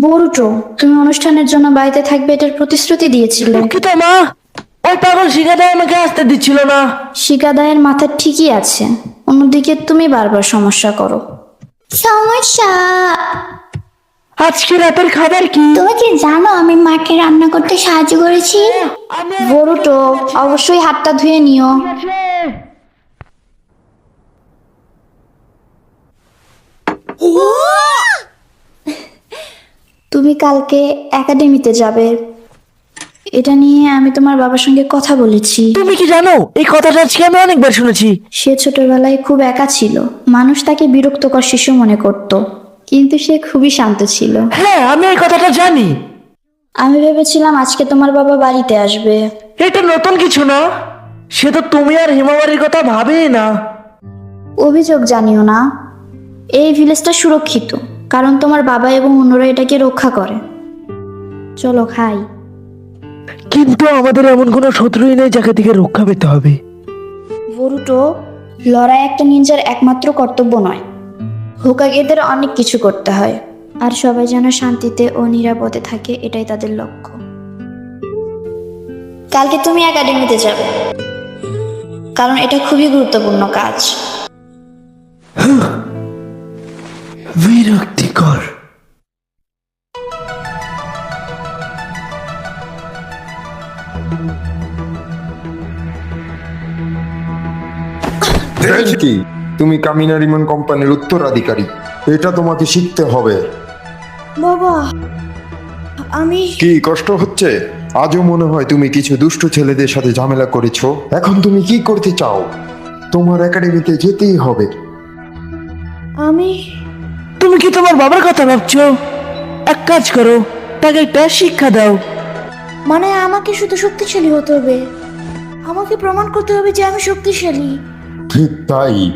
Boruto তুমি অনুষ্ঠানের জন্য বাড়িতে থাকবে এটার প্রতিশ্রুতি দিয়েছিলে। দুঃখিত মা। ওই পাগল আমাকে আসতে দিচ্ছিল না। শিকাদায়ের মাথা ঠিকই আছে। অন্যদিকে তুমি বারবার সমস্যা করো। সমস্যা? আজকে রাতের খাবার কি? তুমি কি জানো আমি মাকে রান্না করতে সাহায্য করেছি? আমি বরুটো অবশ্যই হাতটা ধুয়ে নিও। তুমি কালকে একাডেমিতে যাবে। এটা নিয়ে আমি তোমার বাবার সঙ্গে কথা বলেছি। তুমি কি জানো? এই কথাটা আজকে আমি অনেকবার শুনেছি। সে ছোটবেলায় খুব একা ছিল। মানুষ তাকে বিরক্তকর শিশু মনে করত। কিন্তু সে খুবই শান্ত ছিল। হ্যাঁ আমি এই কথাটা জানি। আমি ভেবেছিলাম আজকে তোমার বাবা বাড়িতে আসবে। এটা নতুন কিছু না। সে তো তুমি আর হিমাবারির কথা ভাবেই না। অভিযোগ জানিও না। এই ভিলেজটা সুরক্ষিত। কারণ তোমার বাবা এবং অন্যরা এটাকে রক্ষা করে। চলো খাই। কিন্তু আমাদের এমন কোনো শত্রুই নেই যাকে থেকে রক্ষা পেতে হবে। বরুটো লড়াই একটা নিনজার একমাত্র কর্তব্য নয়। হোকাগেদের অনেক কিছু করতে হয়। আর সবাই যেন শান্তিতে ও নিরাপদে থাকে এটাই তাদের লক্ষ্য। কালকে তুমি একাডেমিতে যাবে। কারণ এটা খুবই গুরুত্বপূর্ণ কাজ। বিরক্তিকর। কি? তুমি কামিনা রিমন কোম্পানির উত্তরাধিকারী। এটা তোমাকে শিখতে হবে। বাবা আমি কি কষ্ট হচ্ছে? আজও মনে হয় তুমি কিছু দুষ্ট ছেলেদের সাথে ঝামেলা করেছ। এখন তুমি কি করতে চাও? তোমার একাডেমিতে যেতেই হবে। আমি তুমি কি তোমার বাবার কথা ভাবছ? এক কাজ করো তাকে একটা শিক্ষা দাও। মানে আমাকে শুধু শক্তিশালী হতে হবে। আমাকে প্রমাণ করতে হবে যে আমি শক্তিশালী। ঠিক তাই।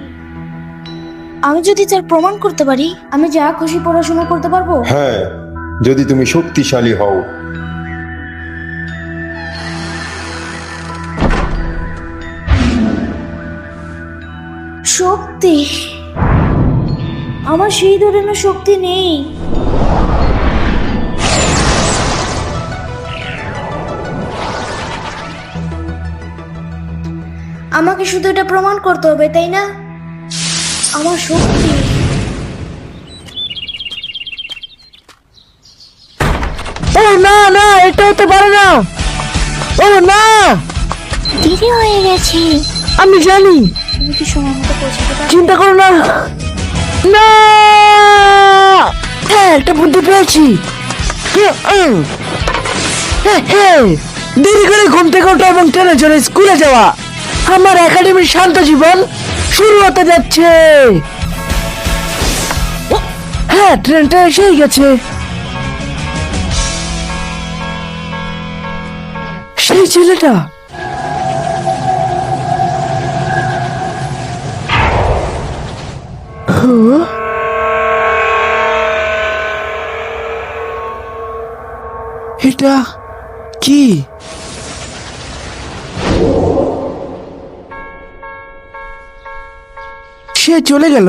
আমি যদি তার প্রমাণ করতে পারি আমি যা খুশি পড়াশোনা করতে পারব? হ্যাঁ যদি তুমি শক্তিশালী হও। শক্তি। আমার সেই ধরনের শক্তি নেই। আমাকে শুধু এটা প্রমাণ করতে হবে তাই না? আমার শক্তি। ও না না এটা হতে পারে না। ও না। দেরি হয়ে গেছে। আমি জানি। তুমি কি সময় মতো পৌঁছাতে পারবে? চিন্তা করো না। না! হ্যাঁ একটা বুদ্ধি পেয়েছি। হ্যাঁ। হ্যাঁ, দেরি করে ঘুম থেকে ওঠা এবং ট্রেনে চড়ে স্কুলে যাওয়া। আমার একাডেমির শান্ত জীবন শুরু হতে যাচ্ছে। হ্যাঁ ট্রেনটা এসেই গেছে। সেই ছেলেটা এটা কি? সে চলে গেল?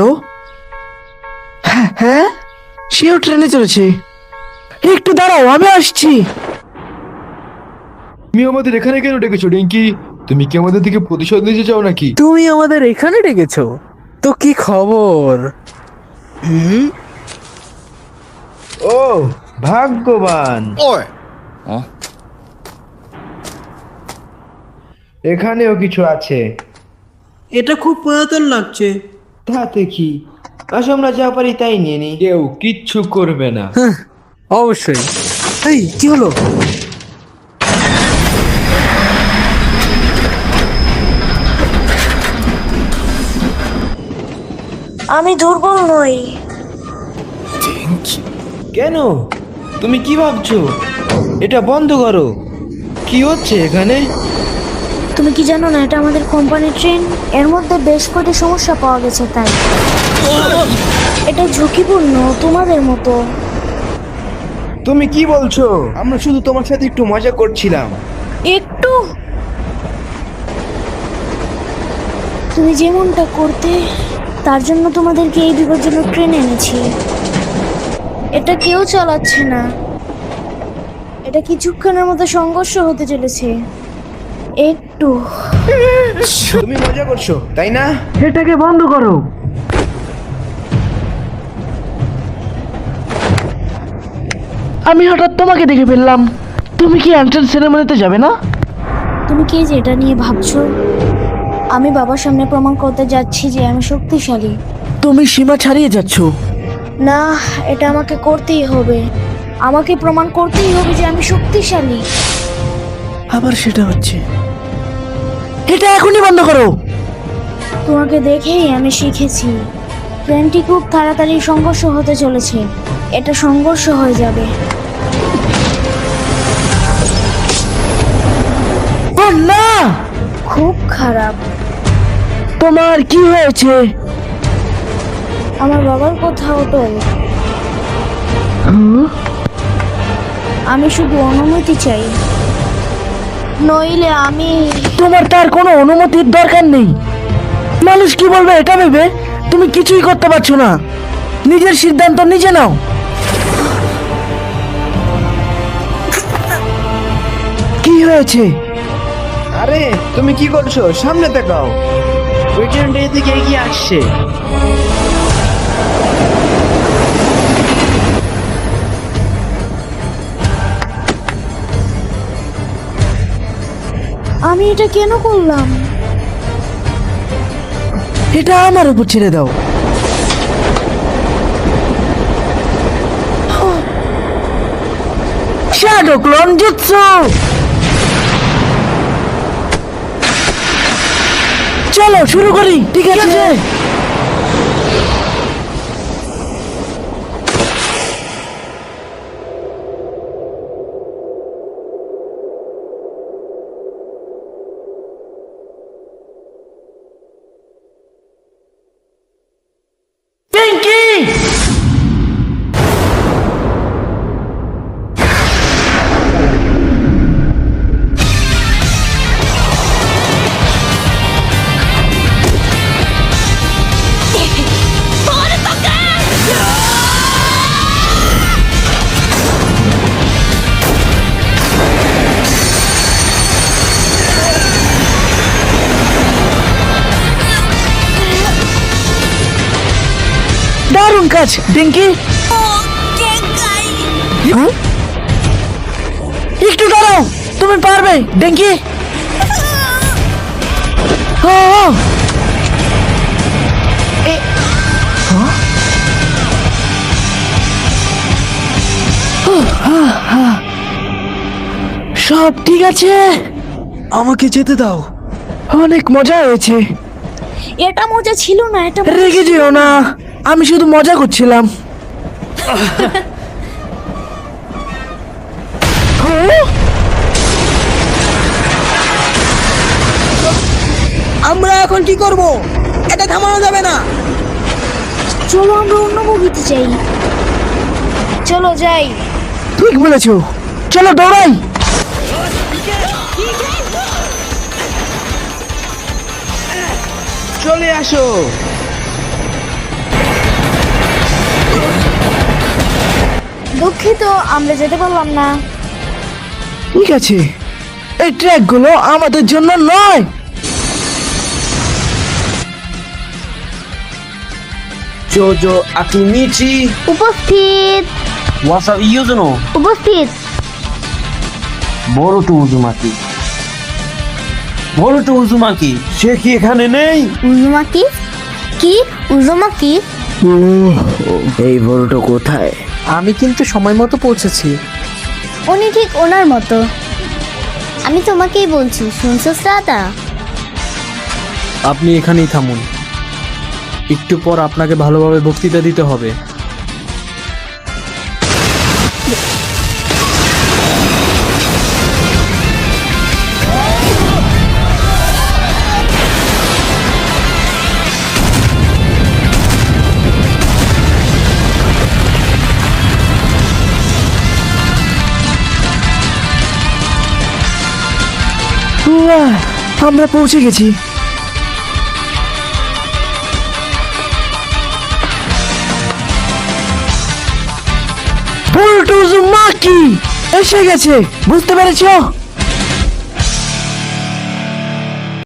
হ্যাঁ হ্যাঁ? সেও ট্রেনে চলেছে। একটু দাঁড়াও আমি আসছি। তুমি আমাদের এখানে কেন ডেকেছো রিঙ্কি তুমি কি আমাদের থেকে প্রতিশোধ নিতে চাও নাকি? তুমি আমাদের এখানে ডেকেছো? তো কি খবর? ও ভাগ্যবান। এখানেও কিছু আছে। এটা খুব পুরাতন লাগছে। তাতে কি? আসো আমরা যা পারি তাই নিয়ে নি কেউ কিচ্ছু করবে না। হ্যাঁ, অবশ্যই। এই কি হলো? আমি দুর্বল নই। কেন? তুমি কি ভাবছ? এটা বন্ধ করো। কি হচ্ছে এখানে? তুমি কি জানো না এটা আমাদের কোম্পানির ট্রেন? এর মধ্যে বেশ কয়টি সমস্যা পাওয়া গেছে তাই। এটা ঝুঁকিপূর্ণ তোমাদের মতো। তুমি কি বলছো? আমরা শুধু তোমার সাথে একটু মজা করছিলাম। একটু? তুমি যেমনটা করতে তার জন্য তোমাদেরকে এই বিপজ্জনক ট্রেন এনেছি। এটা কেউ চালাচ্ছে না। এটা কিছুক্ষণের মতো সংঘর্ষ হতে চলেছে। একটু। তুমি মজা করছ তাই না? এটাকে বন্ধ করো। আমি হঠাৎ তোমাকে দেখে ফেললাম। তুমি কি এন্ট্রান্স সেরেমনিতে যাবে না? তুমি কি যে এটা নিয়ে ভাবছ? আমি বাবার সামনে প্রমাণ করতে যাচ্ছি যে আমি শক্তিশালী। তুমি সীমা ছাড়িয়ে যাচ্ছ। না এটা আমাকে করতেই হবে। আমাকে প্রমাণ করতেই হবে যে আমি শক্তিশালী। আবার সেটা হচ্ছে। এটা এখনই বন্ধ করো। তোমাকে দেখেই আমি শিখেছি। ট্রেনটি খুব তাড়াতাড়ি সংঘর্ষ হতে চলেছে। এটা সংঘর্ষ হয়ে যাবে। ও না! খুব খারাপ। তোমার কি হয়েছে? আমার বাবার কথা অটল আমি শুধু অনুমতি চাই। নইলে আমি তোমার তার কোনো অনুমতির দরকার নেই। মানুষ কি বলবে এটা ভেবে? তুমি কিছুই করতে পারছ না। নিজের সিদ্ধান্ত নিজে নাও। কি হয়েছে? আরে তুমি কি করছ? সামনে তাকাও এদিকে এগিয়ে আসছে? আমি এটা কেন করলাম? এটা আমার উপর ছেড়ে দাও। শ্যাডো ক্লোন জুৎসু চলো শুরু করি। ঠিক আছে? কাজ ডিঙ্কি? হ্যাঁ? একটু দাঁড়াও তুমি পারবে ডেঙ্কি? হ্যাঁ? ও, হা, হা। সব ঠিক আছে? আমাকে যেতে দাও। অনেক মজা হয়েছে। এটা মজা ছিল না এটা রেগে যেও না। আমি শুধু মজা করছিলাম? আমরা এখন কি করব? এটা থামানো যাবে না। চলো আমরা অন্য মুভিতে যাই। চলো যাই। ঠিক বলেছ। চলো দৌড়াই। চলে আসো। দুঃখিত আমরা যেতে পারলাম না। ঠিক আছে। এই ট্র্যাকগুলো আমাদের জন্য নয়। Jojo Akimichi. উপস্থিত। ওয়াসাব ইউজনো উপস্থিত। বড় টু উজুমাকি। বড় টু উজুমাকি সে কি এখানে নেই? উজুমাকি? কি? উজুমাকি? এই বড়টা কোথায়? আমি কিন্তু সময় মতো পৌঁছেছি। উনি ঠিক ওনার মতো। আমি তোমাকেই বলছি শুনছো শ্রাতা? আপনি এখানেই থামুন। একটু পর আপনাকে ভালোভাবে বক্তৃতা দিতে হবে। আমরা পৌঁছে গেছি। মাকি এসে গেছে বুঝতে পেরেছ?